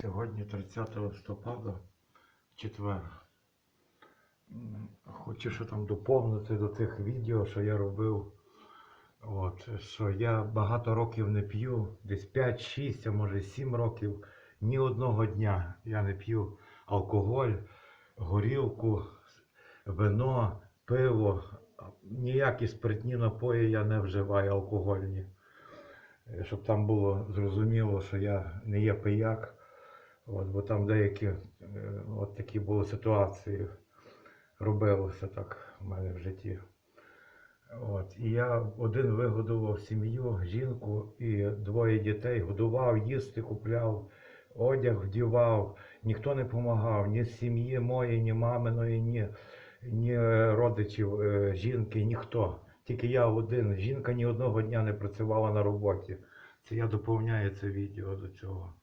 Сьогодні 30 листопада, четвер. Хочу що там доповнити до тих відео, що я робив. От, що я багато років не п'ю, десь 5-6, а може 7 років. Ні одного дня я не п'ю алкоголь, горілку, вино, пиво. Ніякі спиртні напої я не вживаю алкогольні. Е, Щоб там було зрозуміло, що я не є пияк. От, бо там деякі е, от такі були ситуації, робилося так в мене в житті. От, і я один вигодував сім'ю, жінку і двоє дітей, годував, їсти купляв, одяг вдівав, ніхто не допомагав, ні сім'ї моєї, ні маминої, ні, ні родичів е, жінки, ніхто. Тільки я один. Жінка ні одного дня не працювала на роботі. Це я доповняю це відео до цього.